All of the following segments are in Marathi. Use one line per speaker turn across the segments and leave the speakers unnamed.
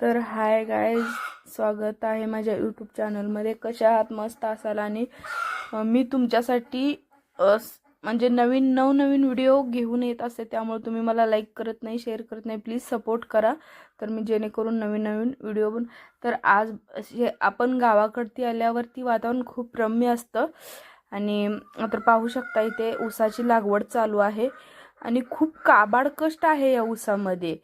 तर हाय गायज स्वागत आहे माझ्या यूट्यूब चॅनलमध्ये कशा आहात? मस्त असाल आणि मी तुमच्यासाठी म्हणजे नवीन नवनवीन व्हिडिओ घेऊन येत असते त्यामुळे तुम्ही मला लाईक करत नाही शेअर करत नाही. प्लीज सपोर्ट करा. तर मी जेणेकरून नवीन नवीन व्हिडिओ बन तर आज हे आपण गावाकडती आल्यावरती वातावरण खूप रम्य असतं. आणि तर पाहू शकता इथे ऊसाची लागवड चालू आहे. आणि खूप काबाड कष्ट आहे या ऊसामध्ये.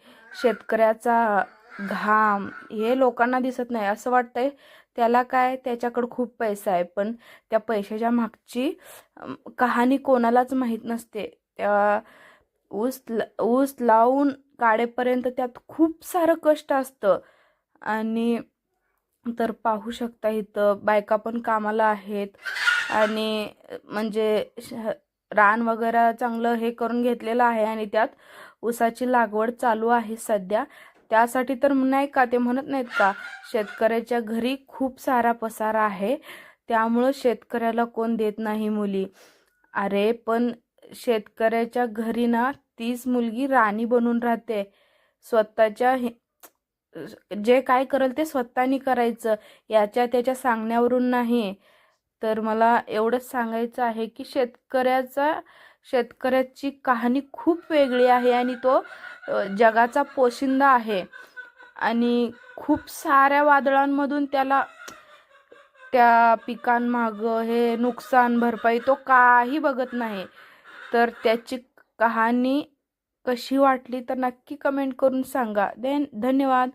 शेतकऱ्याचा घाम हे लोकांना दिसत नाही. असं वाटतंय त्याला काय त्याच्याकडं खूप पैसा आहे. पण त्या पैशाच्या मागची कहाणी कोणालाच माहीत नसते. त्या ऊस ऊस लावून काढेपर्यंत त्यात खूप सारं कष्ट असतं. आणि तर पाहू शकता इथं बायका पण कामाला आहेत. आणि म्हणजे श- रान वगैरे चांगलं हे करून घेतलेलं आहे. आणि त्यात ऊसाची लागवड चालू आहे सध्या. त्यासाठी तर नाही का ते म्हणत नाहीत का शेतकऱ्याच्या घरी खूप सारा पसारा आहे त्यामुळं शेतकऱ्याला कोण देत नाही मुली. अरे पण शेतकऱ्याच्या घरी ना तीच मुलगी राणी बनून राहते. स्वतःच्या जे काय करेल ते स्वतःनी करायचं याच्या त्याच्या सांगण्यावरून नाही. तर मला एवढंच सांगायचं आहे की शेतकऱ्याचा शेतकऱ्याची कहाणी खूप वेगळी आहे आणि तो जगाचा पोशिंदा आहे. आणि खूप साऱ्या वादळांमधून त्याला त्या पिकांमागं हे नुकसान भरपाई तो काही बघत नाही. तर त्याची कहाणी कशी वाटली तर नक्की कमेंट करून सांगा. देन धन्यवाद.